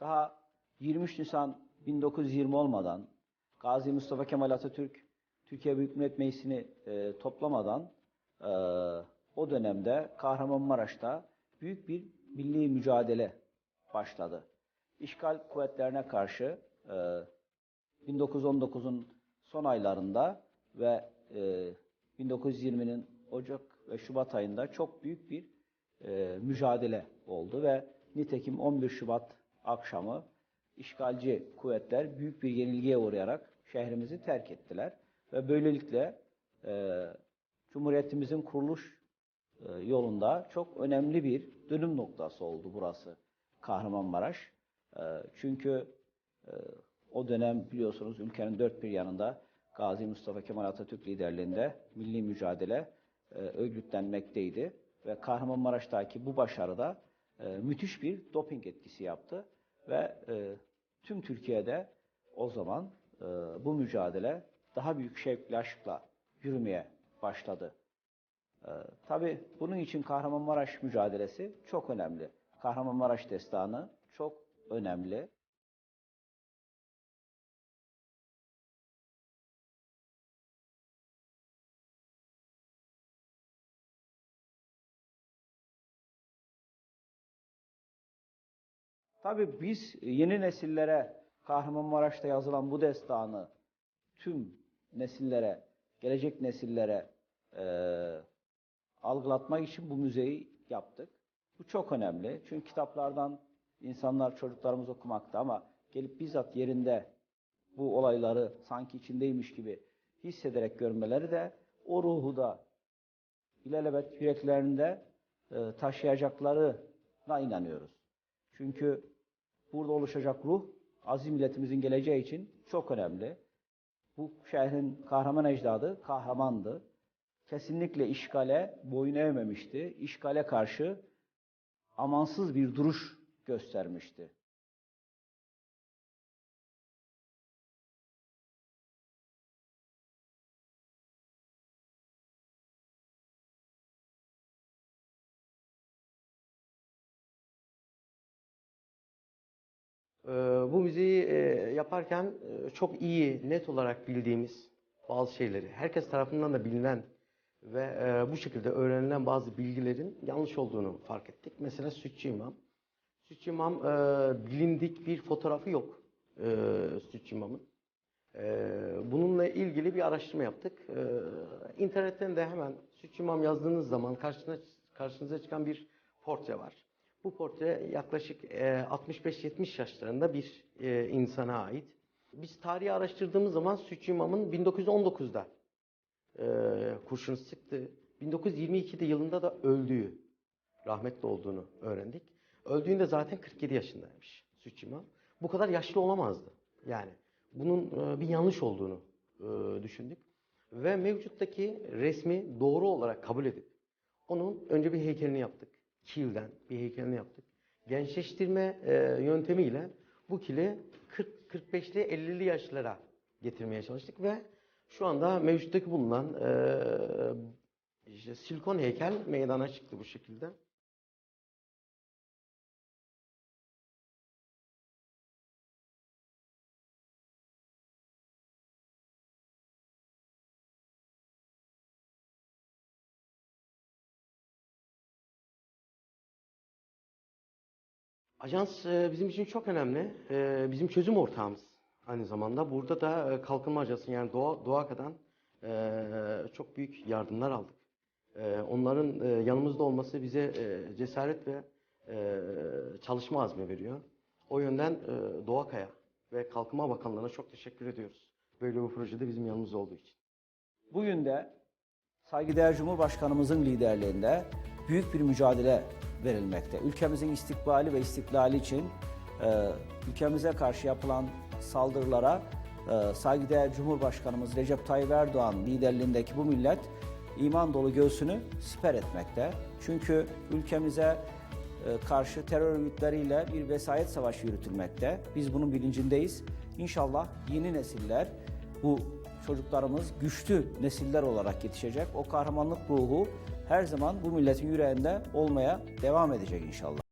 daha 23 Nisan 1920 olmadan Gazi Mustafa Kemal Atatürk Türkiye Büyük Millet Meclisi'ni e, toplamadan e, o dönemde Kahramanmaraş'ta büyük bir milli mücadele başladı. İşgal kuvvetlerine karşı e, 1919'un son aylarında ve e, 1920'nin Ocak ve Şubat ayında çok büyük bir e, mücadele oldu ve nitekim 11 Şubat akşamı işgalci kuvvetler büyük bir yenilgiye uğrayarak şehrimizi terk ettiler ve böylelikle e, Cumhuriyetimizin kuruluş e, yolunda çok önemli bir dönüm noktası oldu burası Kahramanmaraş. E, çünkü e, o dönem biliyorsunuz ülkenin dört bir yanında Gazi Mustafa Kemal Atatürk liderliğinde milli mücadele e, örgütlenmekteydi ve Kahramanmaraş'taki bu başarıda e, müthiş bir doping etkisi yaptı ve e, tüm Türkiye'de o zaman e, bu mücadele daha büyük şevkle aşkla yürümeye başladı. Ee, tabii bunun için Kahramanmaraş mücadelesi çok önemli. Kahramanmaraş destanı çok önemli. Tabii biz yeni nesillere Kahramanmaraş'ta yazılan bu destanı tüm nesillere, gelecek nesillere eee algılatmak için bu müzeyi yaptık. Bu çok önemli. Çünkü kitaplardan insanlar, çocuklarımız okumakta ama gelip bizzat yerinde bu olayları sanki içindeymiş gibi hissederek görmeleri de o ruhu da ilelebet yüreklerinde e, taşıyacaklarına inanıyoruz. Çünkü burada oluşacak ruh aziz milletimizin geleceği için çok önemli. Bu şehrin kahraman ecdadı kahramandı kesinlikle işgale boyun eğmemişti. İşgale karşı amansız bir duruş göstermişti. Bu müziği e, yaparken e, çok iyi, net olarak bildiğimiz bazı şeyleri, herkes tarafından da bilinen ve e, bu şekilde öğrenilen bazı bilgilerin yanlış olduğunu fark ettik. Mesela Sütçü İmam. Sütçü İmam bilindik bir fotoğrafı yok Sütçü İmam'ın. Bununla ilgili bir araştırma yaptık. İnternetten de hemen Sütçü İmam yazdığınız zaman karşına, karşınıza çıkan bir portre var. Bu portre yaklaşık e, 65-70 yaşlarında bir e, insana ait. Biz tarihi araştırdığımız zaman Sütçü İmam'ın 1919'da e, kurşun sıktı. 1922'de yılında da öldüğü, rahmetli olduğunu öğrendik. Öldüğünde zaten 47 yaşındaymış Sütçü İmam. Bu kadar yaşlı olamazdı. Yani bunun e, bir yanlış olduğunu e, düşündük. Ve mevcuttaki resmi doğru olarak kabul edip onun önce bir heykelini yaptık. Kilden bir heykelini yaptık. Gençleştirme e, yöntemiyle bu kili 40-45'li 50'li yaşlara getirmeye çalıştık ve şu anda mevcuttaki bulunan e, işte silikon heykel meydana çıktı bu şekilde. Ajans e, bizim için çok önemli. E, Bizim çözüm ortağımız aynı zamanda. Burada da e, Kalkınma Ajansı yani Doğa, Doğaka'dan çok büyük yardımlar aldık. Onların yanımızda olması bize cesaret ve çalışma azmi veriyor. O yönden Doğaka'ya ve Kalkınma Bakanlığı'na çok teşekkür ediyoruz. Böyle bir projede bizim yanımızda olduğu için. Bugün de saygıdeğer Cumhurbaşkanımızın liderliğinde büyük bir mücadele verilmekte. Ülkemizin istikbali ve istiklali için e, ülkemize karşı yapılan saldırılara e, saygıdeğer Cumhurbaşkanımız Recep Tayyip Erdoğan liderliğindeki bu millet iman dolu göğsünü siper etmekte. Çünkü ülkemize e, karşı terör örgütleriyle bir vesayet savaşı yürütülmekte. Biz bunun bilincindeyiz. İnşallah yeni nesiller bu çocuklarımız güçlü nesiller olarak yetişecek. O kahramanlık ruhu her zaman bu milletin yüreğinde olmaya devam edecek inşallah.